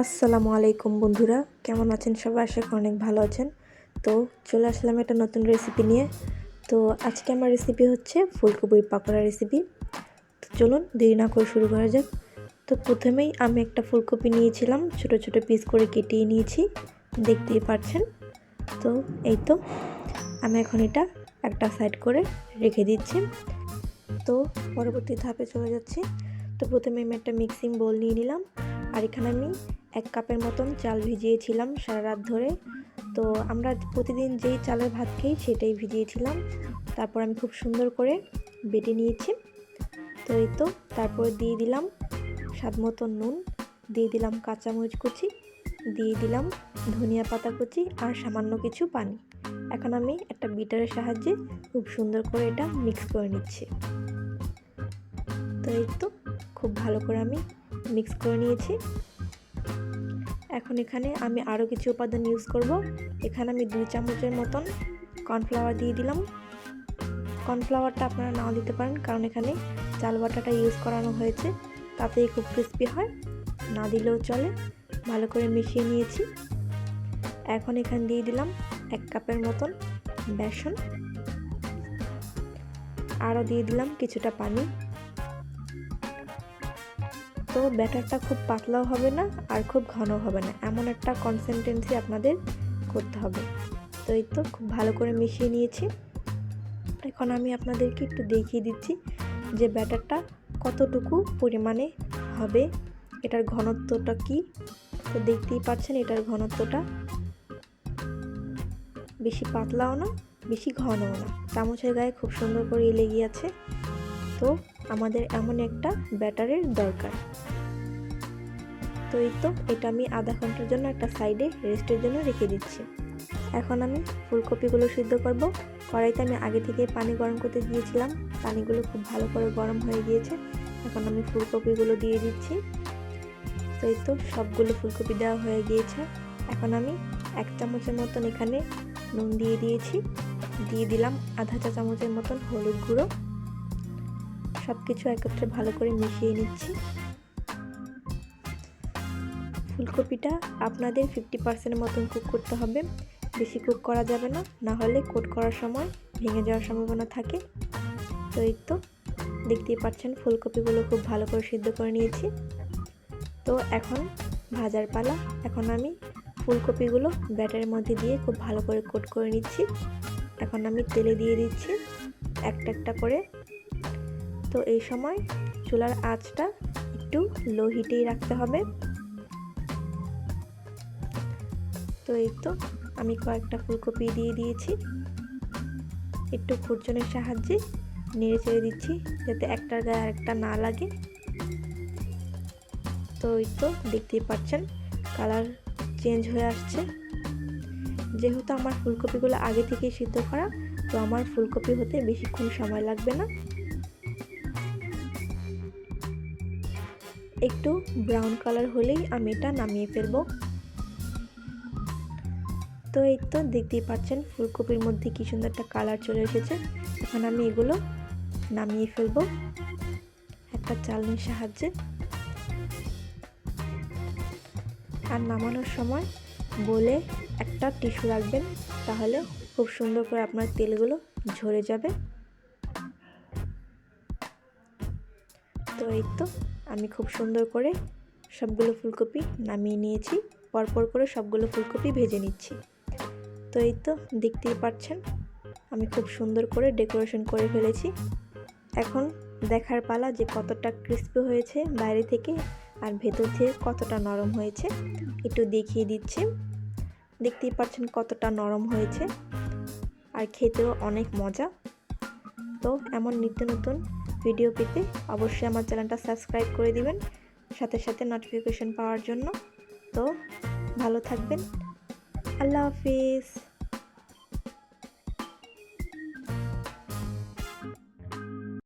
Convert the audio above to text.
আসসালামু আলাইকুম বন্ধুরা, কেমন আছেন সবাই? আশা করি অনেক ভালো আছেন। তো চলে আসলাম একটা নতুন রেসিপি নিয়ে। তো আজকে আমার রেসিপি হচ্ছে ফুলকপির পাকোড়া রেসিপি তো চলুন দেরি না করে শুরু করা যাক। তো প্রথমেই আমি একটা ফুলকপি নিয়েছিলাম, ছোট ছোট পিস করে কেটিয়ে নিয়েছি, দেখতেই পাচ্ছেন। তো এই তো, আমি এখন এটা একটা সাইড করে রেখে দিচ্ছি। তো পরবর্তী ধাপে চলে যাচ্ছি। তো প্রথমে আমি একটা মিক্সিং বোল নিয়ে নিলাম। আর এখানে আমি এক কাপের মতন চাল ভিজিয়েছিলাম সারা রাত ধরে। তো আমরা প্রতিদিন যেই চালের ভাত খাই সেটাই ভিজিয়েছিলাম। তারপর আমি খুব সুন্দর করে বেটে নিয়েছি। তো এই তো, তারপর দিয়ে দিলাম স্বাদ মতো নুন, দিয়ে দিলাম কাঁচামরিচ কুচি, দিয়ে দিলাম ধনিয়া পাতা কুচি আর সামান্য কিছু পানি। এখন আমি একটা বিটারের সাহায্যে খুব সুন্দর করে এটা মিক্স করে নিচ্ছি। তো এই তো, খুব ভালো করে আমি মিক্স করে নিয়েছি। এখন এখানে আমি আরও কিছু উপাদান ইউজ করব। এখানে আমি দুই চামচের মতন কর্নফ্লাওয়ার দিয়ে দিলাম। কর্নফ্লাওয়ারটা আপনারা নাও দিতে পারেন, কারণ এখানে চাল বাটাটা ইউজ করানো হয়েছে। তাতেই খুব ক্রিস্পি হয়, না দিলেও চলে। ভালো করে মিশিয়ে নিয়েছি। এখন এখানে দিয়ে দিলাম এক কাপের মতন বেসন। আরও দিয়ে দিলাম কিছুটা পানি। তো ব্যাটারটা খুব পাতলাও হবে না আর খুব ঘন হবে না। এমন একটা কনসিস্টেন্সি আপনাদের করতে হবে। তো এই তো খুব ভালো করে মিশিয়ে নিয়েছি। এখন আমি আপনাদেরকে একটু দেখিয়ে দিচ্ছি যে ব্যাটারটা কতটুকু পরিমাণে হবে, এটার ঘনত্বটা কি? তো দেখতেই পাচ্ছেন এটার ঘনত্বটা বেশি পাতলাও না, বেশি ঘনও না। চামচের গায়ে খুব সুন্দর করে লেগে আছে। তো আমাদের এমন একটা ব্যাটারের দরকার। তো এই তো, এটা আমি আধা ঘণ্টার জন্য একটা সাইডে রেস্টের জন্য রেখে দিচ্ছি। এখন আমি ফুলকপিগুলো সিদ্ধ করব। কড়াইতে আমি আগে থেকে পানি গরম করতে দিয়েছিলাম। পানিগুলো খুব ভালো করে গরম হয়ে গিয়েছে। এখন আমি ফুলকপিগুলো দিয়ে দিচ্ছি। তো এই তো, সবগুলো ফুলকপি দেওয়া হয়ে গিয়েছে। এখন আমি এক চামচের মতন এখানে নুন দিয়ে দিয়েছি। দিয়ে দিলাম আধা চা চামচের মতন হলুদ গুঁড়ো। সব কিছু একত্রে ভালো করে মিশিয়ে নিচ্ছি। ফুলকপিটা আপনাদের ফিফটি পার্সেন্টের মতন কুক করতে হবে। বেশি কুক করা যাবে না না হলে কোট করার সময় ভেঙে যাওয়ার সম্ভাবনা থাকে। তো এই তো, দেখতেই পাচ্ছেন ফুলকপিগুলো খুব ভালো করে সিদ্ধ করে নিয়েছি। তো এখন ভাজার পালা, এখন আমি ফুলকপিগুলো ব্যাটারের মধ্যে দিয়ে খুব ভালো করে কোট করে নিচ্ছি। এখন আমি তেলে দিয়ে দিচ্ছি একটা একটা করে। তো এই সময় চুলার আঁচটা একটু লো হিটেই রাখতে হবে। তো এই তো, আমি কয়েকটা ফুলকপি দিয়ে দিয়েছি। একটু খুরচনের সাহায্যে নেড়ে চেড়ে দিচ্ছি যাতে একটার গায়ে আরেকটা না লাগে। তো এই তো, দেখতেই পাচ্ছেন কালার চেঞ্জ হয়ে আসছে। যেহেতু আমার ফুলকপিগুলো আগে থেকেই সিদ্ধ করা, তো আমার ফুলকপি হতে বেশিক্ষণ সময় লাগবে না। একটু ব্রাউন কালার হলেই আমি এটা নামিয়ে ফেলব। তো এই তো দেখতেই পাচ্ছেন, ফুলকপির মধ্যে কি সুন্দর একটা কালার চলে এসেছে। এখন আমি এগুলো নামিয়ে ফেলব। একটা চালনির সাহায্যে। আর নামানোর সময় বলে একটা টিস্যু রাখবেন, তাহলে খুব সুন্দর করে আপনার তেলগুলো ঝরে যাবে। তো এই তো আমি খুব সুন্দর করে সবগুলো ফুলকপি নামিয়ে নিয়েছি, পরপর করে সবগুলো ফুলকপি ভেজে নিচ্ছি। তো এই তো, দেখতেই পাচ্ছেন। আমি খুব সুন্দর করে ডেকোরেশন করে ফেলেছি। এখন দেখার পালা যে কতটা ক্রিস্পি হয়েছে বাইরে থেকে আর ভেতর থেকে কতটা নরম হয়েছে, একটু দেখিয়ে দিচ্ছি। দেখতেই পাচ্ছেন কতটা নরম হয়েছে। আর খেতেও অনেক মজা। তো এমন নিত্য নতুন ভিডিও পেতে অবশ্যই আমার চ্যানেলটা সাবস্ক্রাইব করে দিবেন, সাথে সাথে নোটিফিকেশন পাওয়ার জন্য। তো ভালো থাকবেন। আল্লাহ হাফিজ।